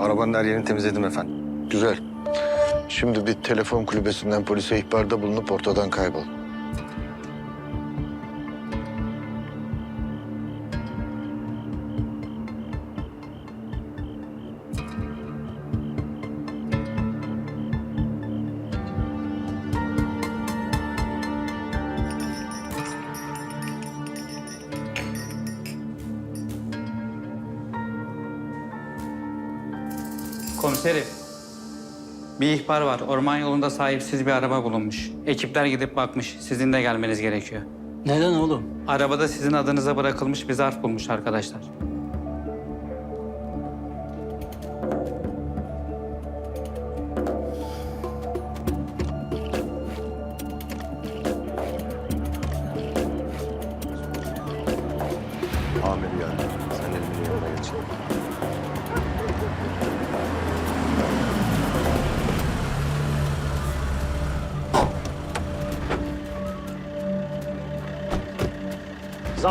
Arabanın her yerini temizledim efendim. Güzel. Şimdi bir telefon kulübesinden polise ihbarda bulunup ortadan kaybol. İhbar var. Orman yolunda sahipsiz bir araba bulunmuş. Ekipler gidip bakmış. Sizin de gelmeniz gerekiyor. Neden oğlum? Arabada sizin adınıza bırakılmış bir zarf bulmuş arkadaşlar.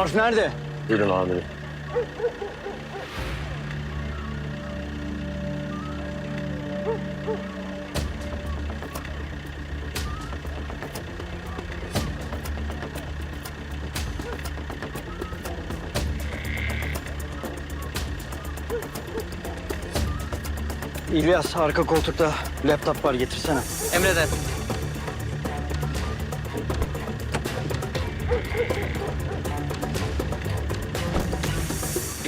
Zarf nerede? Buyurun amirim. İlyas arka koltukta laptop var getirsene. Emredersin.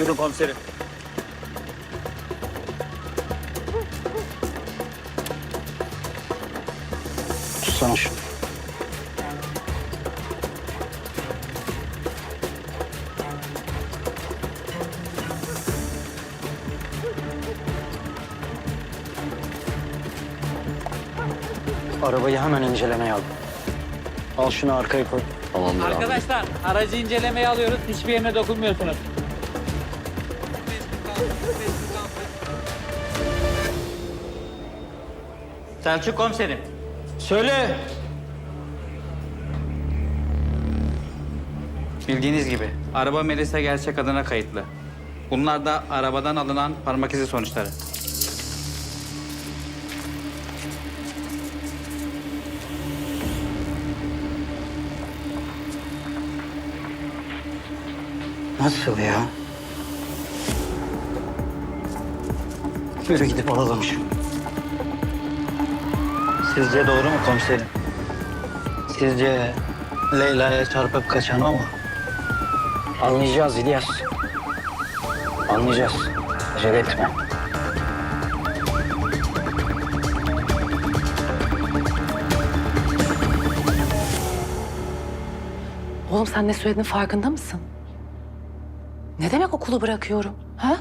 Yürü komiserim. Tutsana şunu. Arabayı hemen incelemeye al. Al şunu arkaya koy. Tamamdır amirim. Arkadaşlar aracı incelemeye alıyoruz. Hiçbir yerine dokunmuyorsunuz. Selçuk komiserim. Söyle. Bildiğiniz gibi araba Melisa gerçek adına kayıtlı. Bunlar da arabadan alınan parmak izi sonuçları. Nasıl ya? Yürü gidip alalım şunu. Sizce doğru mu komiserim? Sizce Leyla'ya çarpıp kaçan o mu? Anlayacağız İlyas. Anlayacağız. Acele etme. Oğlum sen ne söylediğinin farkında mısın? Ne demek okulu bırakıyorum? Ha?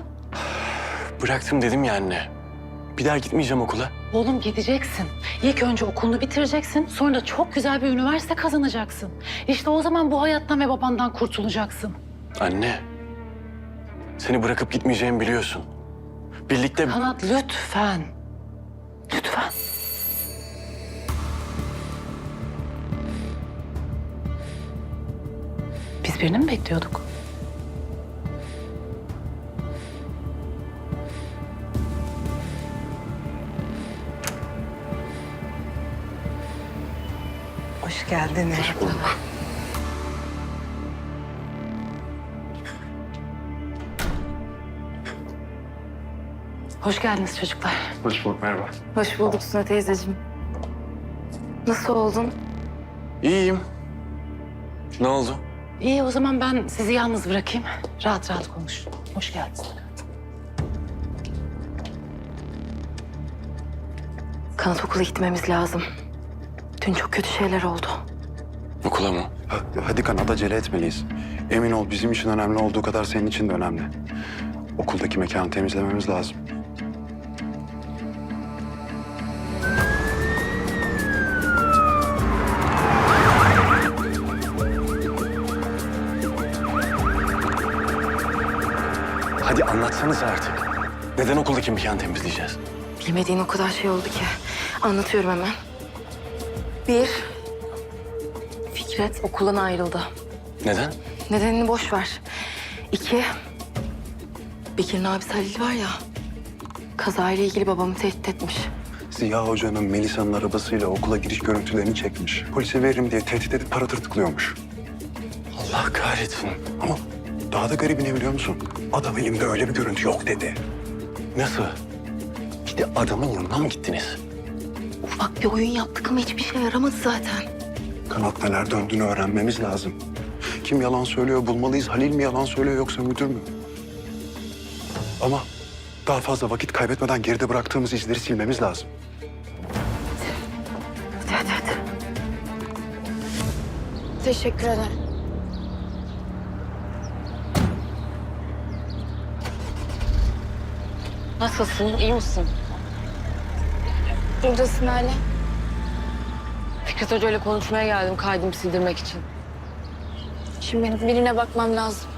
Bıraktım dedim ya anne. Bir daha gitmeyeceğim okula. Oğlum gideceksin. İlk önce okulunu bitireceksin. Sonra da çok güzel bir üniversite kazanacaksın. İşte o zaman bu hayattan ve babandan kurtulacaksın. Anne. Seni bırakıp gitmeyeceğimi biliyorsun. Birlikte... Kanat lütfen. Lütfen. Biz birini mi bekliyorduk? Hoş geldiniz. Hoş geldiniz çocuklar. Hoş bulduk merhaba. Hoş bulduk Suna teyzeciğim. Nasıl oldun? İyiyim. Ne oldu? İyi o zaman ben sizi yalnız bırakayım. Rahat rahat konuşun. Hoş geldiniz. Kanat okula gitmemiz lazım. Dün çok kötü şeyler oldu. Okula mı? Hadi kanat acele etmeliyiz. Emin ol bizim için önemli olduğu kadar senin için de önemli. Okuldaki mekanı temizlememiz lazım. Hadi anlatsanız artık. Neden okuldaki mekanı temizleyeceğiz? Bilmediğin o kadar şey oldu ki. Anlatıyorum hemen. Bir, Fikret okuldan ayrıldı. Neden? Nedenini boş ver. İki, Bekir'in abisi Halil var ya. kazayla ilgili babamı tehdit etmiş. Ziya Hoca'nın Melisa'nın arabasıyla okula giriş görüntülerini çekmiş. Polise veririm diye tehdit edip para tırtıklıyormuş. Allah kahretsin. Ama daha da garibi ne biliyor musun? Adam elimde öyle bir görüntü yok dedi. Nasıl? Bir de adamın yanına mı gittiniz? Bir oyun yaptık ama hiçbir şey yaramadı zaten. Kanat neler döndüğünü öğrenmemiz lazım. Kim yalan söylüyor bulmalıyız. Halil mi yalan söylüyor yoksa müdür mü? Ama daha fazla vakit kaybetmeden geride bıraktığımız izleri silmemiz lazım. Hadi hadi hadi. Teşekkür ederim. Nasılsın? İyi misin? Buradasın hala. Fikret Hoca ile konuşmaya geldim kaydımı sildirmek için. Şimdi benim birine bakmam lazım.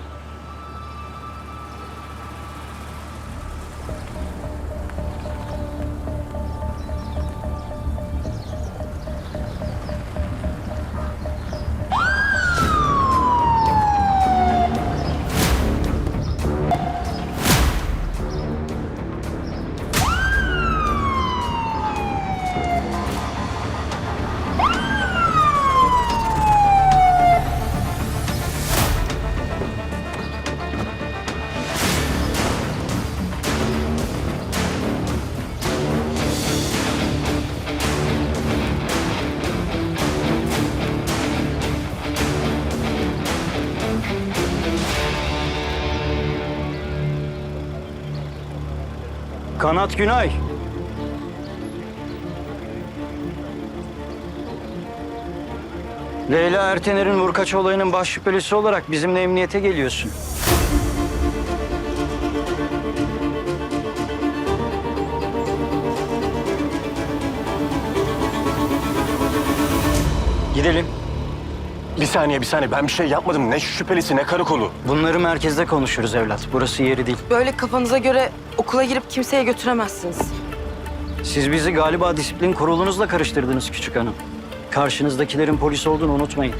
Kanat Günay. Leyla Ertener'in vurkaç olayının baş şüphelisi olarak bizimle emniyete geliyorsun. Gidelim. Bir saniye bir saniye ben bir şey yapmadım. Ne şüphelisi ne karakolu. Bunları merkezde konuşuruz evlat. Burası yeri değil. Böyle kafanıza göre okula girip kimseye götüremezsiniz. Siz bizi galiba disiplin kurulunuzla karıştırdınız küçük hanım. Karşınızdakilerin polis olduğunu unutmayın.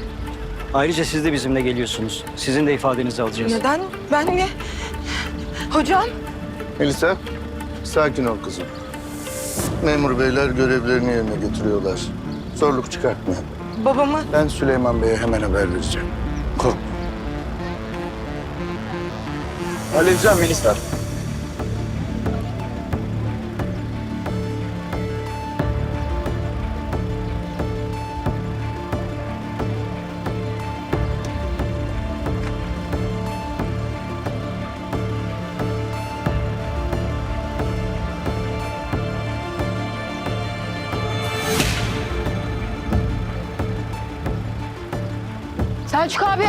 Ayrıca siz de bizimle geliyorsunuz. Sizin de ifadenizi alacağız. Neden? Ben mi? Hocam? Melisa, sakin ol kızım. Memur beyler görevlerini yerine getiriyorlar. Zorluk çıkartma. Babamı? Ben Süleyman Bey'e hemen haber vereceğim. Korkma. Halledeceğim Melisa. Selçuk abi.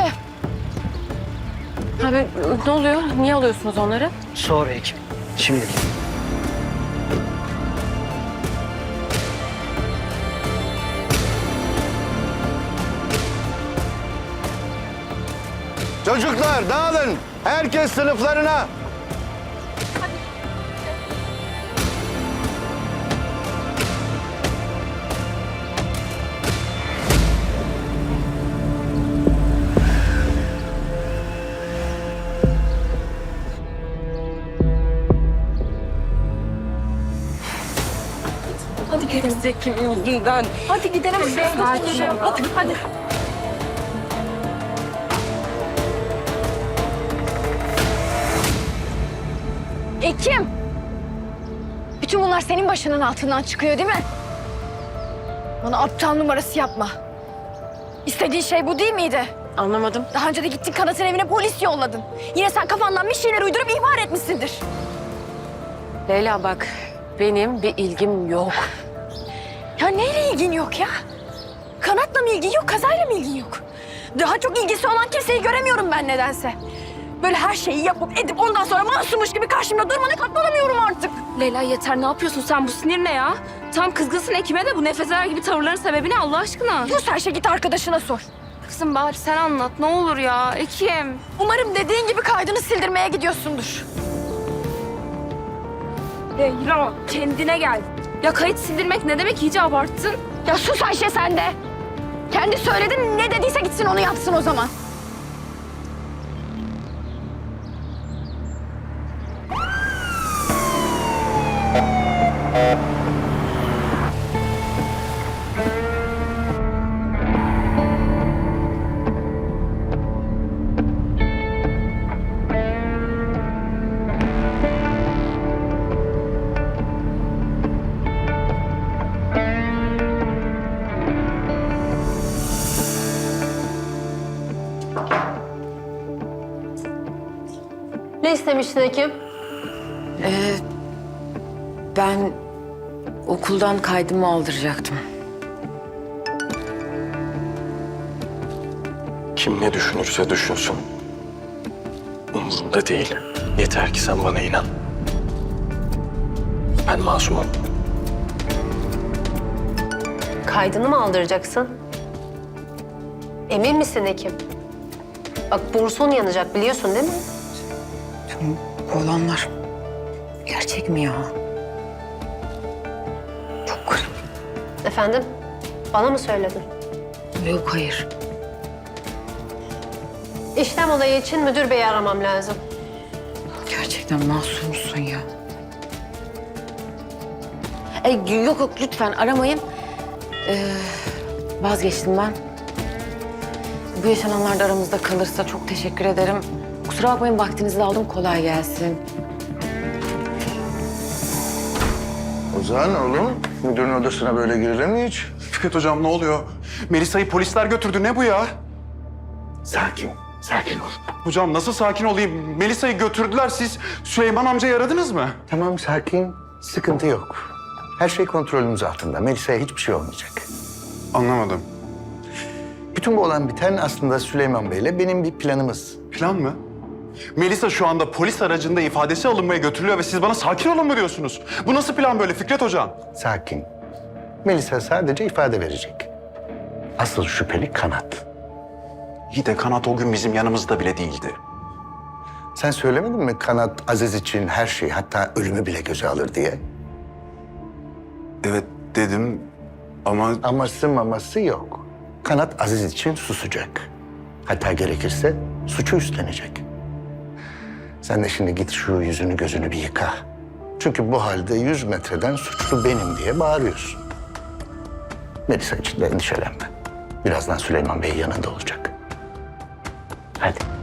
Abi ne oluyor? Niye alıyorsunuz onları? Sonra ekip. Şimdi. Çocuklar dağılın. Herkes sınıflarına. Hadi gerizekalı yüzünden. Hadi gidelim. Hadi, hadi. Ekim. Bütün bunlar senin başının altından çıkıyor değil mi? Bana aptal numarası yapma. İstediğin şey bu değil miydi? Anlamadım. Daha önce de gittin kanatın evine polis yolladın. Yine sen kafandan bir şeyler uydurup ihbar etmişsindir. Leyla bak benim bir ilgim yok. Ya neyle ilgin yok ya? Kanatla mı ilgin yok, kazayla mı ilgin yok? Daha çok ilgisi olan kimseyi göremiyorum ben nedense. Böyle her şeyi yapıp edip ondan sonra masummuş gibi karşımda durmana katlanamıyorum artık. Leyla yeter ne yapıyorsun sen bu sinir ne ya? Tam kızgınsın Ekim'e de bu nefesler gibi tavırların sebebi ne Allah aşkına? Sus her şey git arkadaşına sor. Kızım bari sen anlat ne olur ya Ekim. Umarım dediğin gibi kaydını sildirmeye gidiyorsundur. Leyla kendine gel. Ya kayıt sildirmek ne demek iyice abarttın. Ya sus Ayşe sen de. Kendi söyledin ne dediyse gitsin onu yapsın o zaman. İstemiştin Ekim? Ee, ben okuldan kaydımı aldıracaktım. Kim ne düşünürse düşünsün. Umurumda değil. Yeter ki sen bana inan. Ben masumum. Kaydını mı aldıracaksın? Emin misin Ekim? Bak bursun yanacak biliyorsun değil mi? Bu olanlar gerçek mi ya? Çok garip. Efendim? Bana mı söyledin? Yok hayır. İşlem olayı için müdür beyi aramam lazım. Gerçekten masumsun ya. E, yok yok lütfen aramayın. Ee, vazgeçtim ben. Bu yaşananlar da aramızda kalırsa çok teşekkür ederim. Kusura bakmayın vaktinizi aldım. Kolay gelsin. Ozan oğlum, müdürün odasına böyle girilir mi hiç? Fikret hocam ne oluyor? Melisa'yı polisler götürdü. Ne bu ya? Sakin, sakin ol. Hocam nasıl sakin olayım? Melisa'yı götürdüler. Siz Süleyman amcayı aradınız mı? Tamam sakin, sıkıntı yok. Her şey kontrolümüz altında. Melisa'ya hiçbir şey olmayacak. Anlamadım. Bütün bu olan biten aslında Süleyman Bey'le benim bir planımız. Plan mı? Melisa şu anda polis aracında ifadesi alınmaya götürülüyor ve siz bana sakin olun mu diyorsunuz? Bu nasıl plan böyle Fikret hocam? Sakin. Melisa sadece ifade verecek. Asıl şüpheli kanat. İyi de Kanat o gün bizim yanımızda bile değildi. Sen söylemedin mi kanat Aziz için her şeyi hatta ölümü bile göze alır diye? Evet dedim ama Aması maması yok. Kanat Aziz için susacak. Hatta gerekirse suçu üstlenecek. Sen de şimdi git şu yüzünü gözünü bir yıka. Çünkü bu halde yüz metreden suçlu benim diye bağırıyorsun. Melisa için de endişelenme. Birazdan Süleyman Bey yanında olacak. Hadi.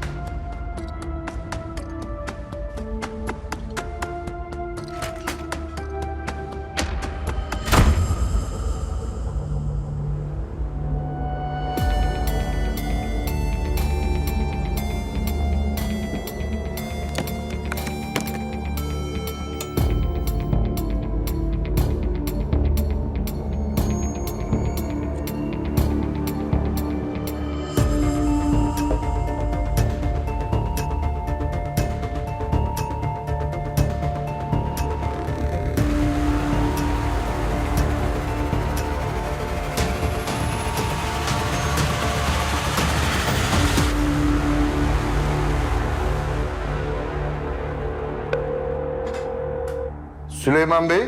Süleyman Bey,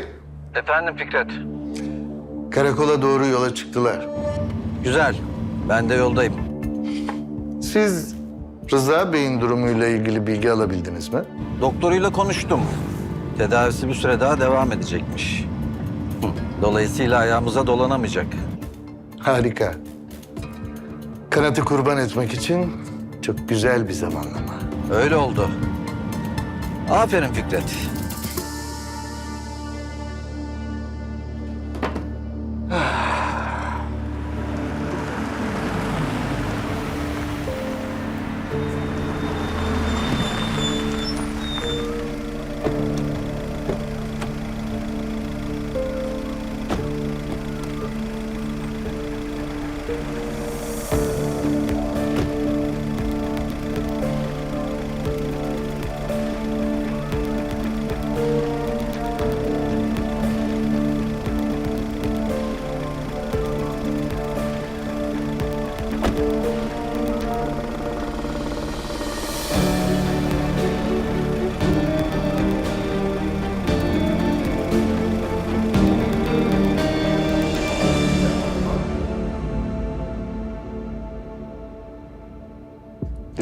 Efendim Fikret. karakola doğru yola çıktılar. Güzel. Ben de yoldayım. Siz Rıza Bey'in durumuyla ilgili bilgi alabildiniz mi? Doktoruyla konuştum. Tedavisi bir süre daha devam edecekmiş. Hı, Dolayısıyla ayağımıza dolanamayacak. Harika. Kanatı kurban etmek için çok güzel bir zamanlama. Öyle oldu. Aferin Fikret.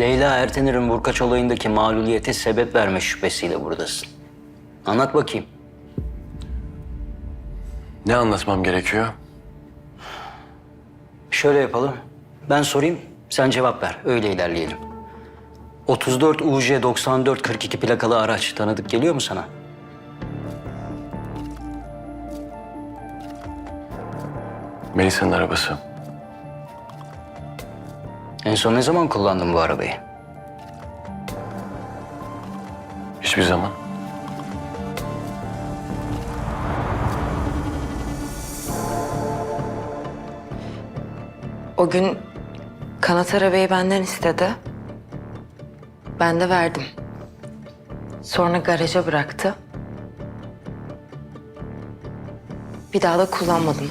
Leyla Ertener'in vurkaç olayındaki mağluliyete sebep verme şüphesiyle buradasın. Anlat bakayım. Ne anlatmam gerekiyor? Şöyle yapalım. Ben sorayım, sen cevap ver. Öyle ilerleyelim. 34 UJ 94 42 plakalı araç tanıdık geliyor mu sana? Melisa'nın arabası. En son ne zaman kullandın bu arabayı? Hiçbir zaman. O gün kanat arabayı benden istedi. Ben de verdim. Sonra garaja bıraktı. Bir daha da kullanmadım.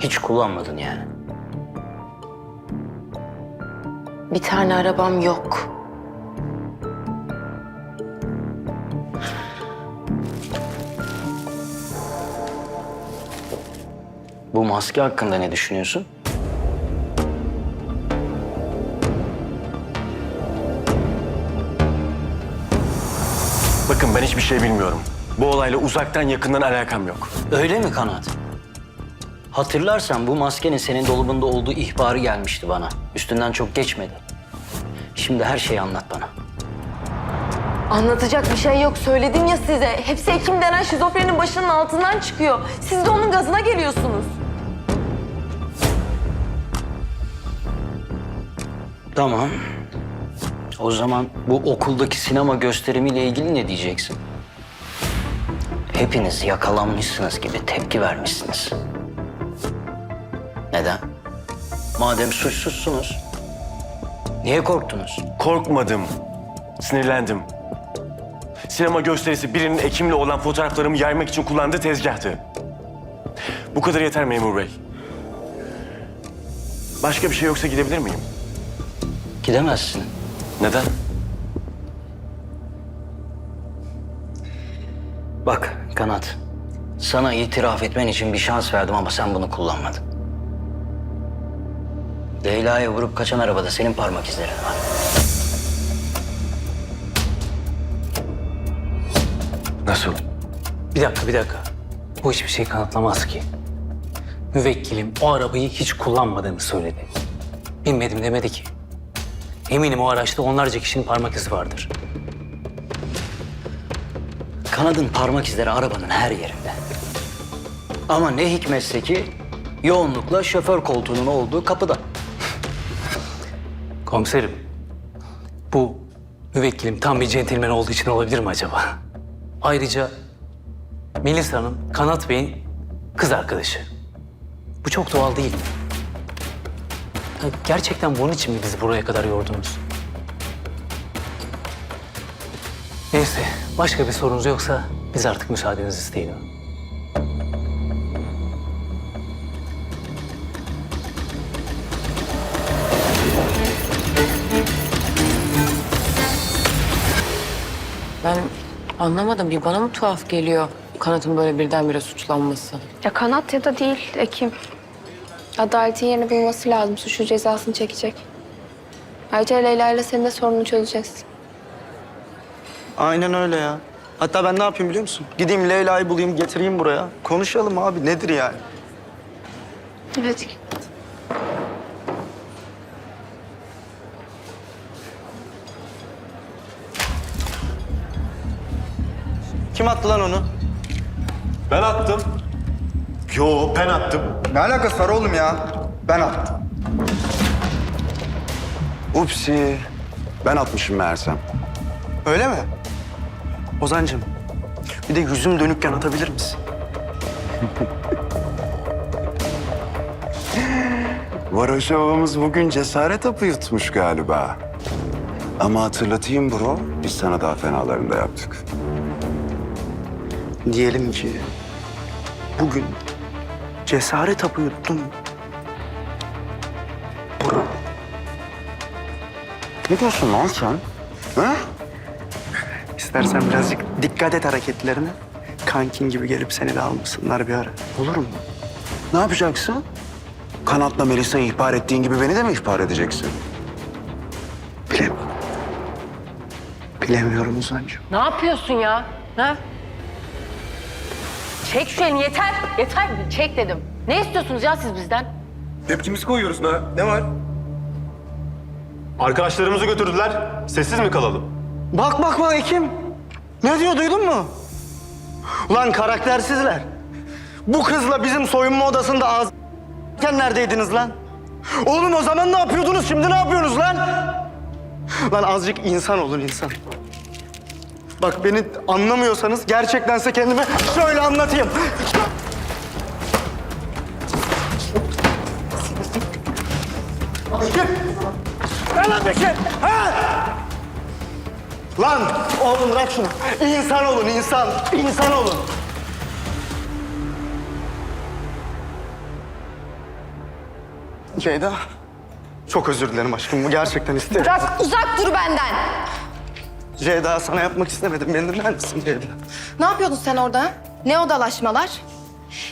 Hiç kullanmadın yani. Bir tane arabam yok. Bu maske hakkında ne düşünüyorsun? Bakın ben hiçbir şey bilmiyorum. Bu olayla uzaktan yakından alakam yok. Öyle mi Kanat? Hatırlarsan bu maskenin senin dolabında olduğu ihbarı gelmişti bana. Üstünden çok geçmedi. Şimdi her şeyi anlat bana. Anlatacak bir şey yok. Söyledim ya size. Hepsi Ekim denen şizofrenin başının altından çıkıyor. Siz de onun gazına geliyorsunuz. Tamam. O zaman bu okuldaki sinema gösterimiyle ilgili ne diyeceksin? Hepiniz yakalanmışsınız gibi tepki vermişsiniz. Neden? Madem suçsuzsunuz, niye korktunuz? Korkmadım. Sinirlendim. Sinema gösterisi birinin Ekim'le olan fotoğraflarımı yaymak için kullandığı tezgahtı. Bu kadar yeter memur bey. Başka bir şey yoksa gidebilir miyim? Gidemezsin. Neden? Bak Kanat, sana itiraf etmen için bir şans verdim ama sen bunu kullanmadın. Leyla'ya vurup kaçan arabada senin parmak izlerin var. Nasıl? Bir dakika, bir dakika. Bu hiçbir şey kanıtlamaz ki. Müvekkilim o arabayı hiç kullanmadığını söyledi. Bilmedim demedi ki. Eminim o araçta onlarca kişinin parmak izi vardır. Kanadın parmak izleri arabanın her yerinde. Ama ne hikmetse ki yoğunlukla şoför koltuğunun olduğu kapıda. Komiserim, bu müvekkilim tam bir centilmen olduğu için olabilir mi acaba? Ayrıca Melis Hanım, Kanat Bey'in kız arkadaşı. Bu çok doğal değil. Ya gerçekten bunun için mi bizi buraya kadar yordunuz? Neyse, başka bir sorunuz yoksa biz artık müsaadenizi isteyelim. Anlamadım. Bir bana mı tuhaf geliyor kanatın böyle birdenbire suçlanması? Ya kanat ya da değil Ekim. Adaletin yerini bulması lazım. Suçlu cezasını çekecek. Ayrıca Leyla ile senin de sorununu çözeceğiz. Aynen öyle ya. Hatta ben ne yapayım biliyor musun? Gideyim Leyla'yı bulayım, getireyim buraya. Konuşalım abi, nedir yani? Evet. Kim attı lan onu? Ben attım. Yo ben attım. Ne alakası var oğlum ya? Ben attım. Upsi. Ben atmışım meğersem. Öyle mi? Ozancığım, bir de yüzüm dönükken atabilir misin? Varoş babamız bugün cesaret hapı yutmuş galiba. Ama hatırlatayım bro, biz sana daha fenalarını da yaptık. Diyelim ki bugün cesaret hapı yuttun. Bro. Ne diyorsun lan sen? Ha? İstersen birazcık dikkat et hareketlerine. Kankin gibi gelip seni de almasınlar bir ara. Olur mu? Ne yapacaksın? Kanatla Melisa'yı ihbar ettiğin gibi beni de mi ihbar edeceksin? Bilemiyorum. Bilemiyorum Ozancığım. Ne yapıyorsun ya? Ha? Çek şu elini yeter. Yeter. Çek dedim. Ne istiyorsunuz ya siz bizden? Tepkimizi koyuyoruz ne? Ne var? Arkadaşlarımızı götürdüler. Sessiz mi kalalım? Bak bak bak Ekim. Ne diyor duydun mu? Ulan karaktersizler. Bu kızla bizim soyunma odasında ağız neredeydiniz lan? Oğlum o zaman ne yapıyordunuz şimdi ne yapıyorsunuz lan? Lan azıcık insan olun insan. Bak beni anlamıyorsanız gerçekten size kendimi şöyle anlatayım. Bekir! Gel lan Bekir! Ha! Lan oğlum bırak şunu. İnsan olun insan. İnsan olun. Ceyda. Çok özür dilerim aşkım. Bu gerçekten isterim. Bırak uzak dur benden. Ceyda sana yapmak istemedim. Beni dinler misin Ceyda? Ne yapıyordun sen orada? Ne odalaşmalar?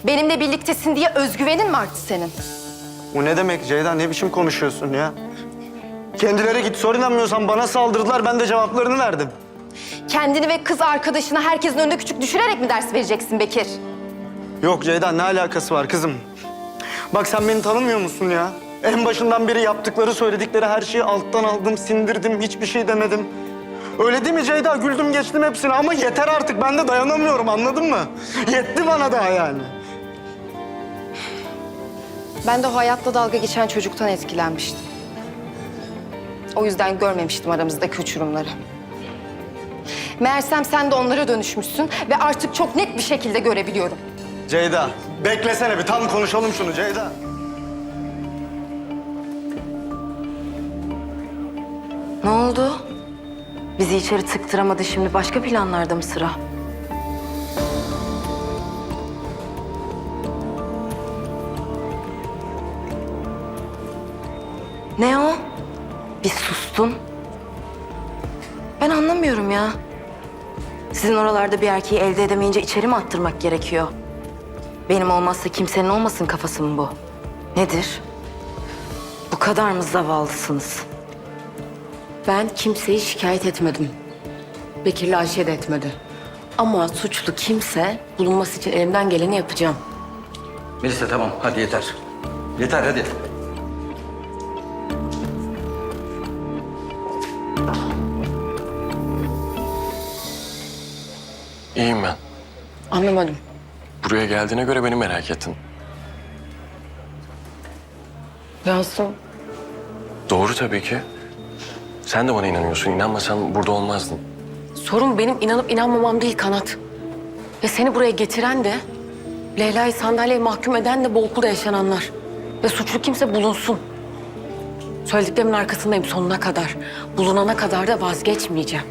Benimle birliktesin diye özgüvenin mi arttı senin? Bu ne demek Ceyda? Ne biçim konuşuyorsun ya? Kendileri git sor inanmıyorsan bana saldırdılar. Ben de cevaplarını verdim. Kendini ve kız arkadaşına herkesin önünde küçük düşürerek mi ders vereceksin Bekir? Yok Ceyda ne alakası var kızım? Bak sen beni tanımıyor musun ya? En başından beri yaptıkları, söyledikleri her şeyi alttan aldım, sindirdim, hiçbir şey demedim. Öyle değil mi Ceyda? Güldüm geçtim hepsini ama yeter artık. Ben de dayanamıyorum anladın mı? Yetti bana daha yani. Ben de o hayatta dalga geçen çocuktan etkilenmiştim. O yüzden görmemiştim aramızdaki uçurumları. Meğersem sen de onlara dönüşmüşsün ve artık çok net bir şekilde görebiliyorum. Ceyda beklesene bir tam konuşalım şunu Ceyda. Ne oldu? Bizi içeri tıktıramadı şimdi başka planlarda mı sıra? Ne o? Bir sustun. Ben anlamıyorum ya. Sizin oralarda bir erkeği elde edemeyince içeri mi attırmak gerekiyor? Benim olmazsa kimsenin olmasın kafası mı bu? Nedir? Bu kadar mı zavallısınız? Ben kimseyi şikayet etmedim. Bekir'le Ayşe de etmedi. Ama suçlu kimse bulunması için elimden geleni yapacağım. Melisa tamam hadi yeter. Yeter hadi. İyiyim ben. Anlamadım. Buraya geldiğine göre beni merak ettin. Yansın. Doğru tabii ki. Sen de bana inanıyorsun. İnanmasan burada olmazdın. Sorun benim inanıp inanmamam değil Kanat. Ve seni buraya getiren de, Leyla'yı sandalyeye mahkum eden de bu okulda yaşananlar. Ve suçlu kimse bulunsun. Söylediklerimin arkasındayım sonuna kadar. Bulunana kadar da vazgeçmeyeceğim.